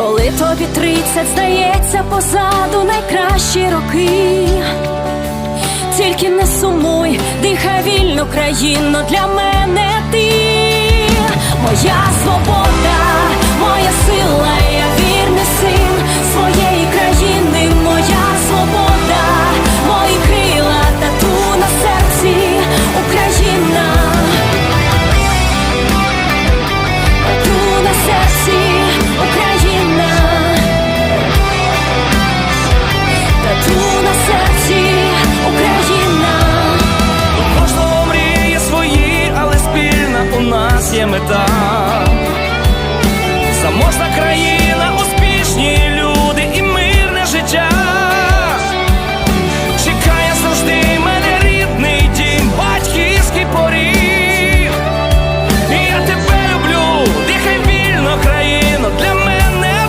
Коли тобі тридцять здається позаду найкращі роки. Тільки не сумуй, дихай вільно країно для мене мета, заможна країна.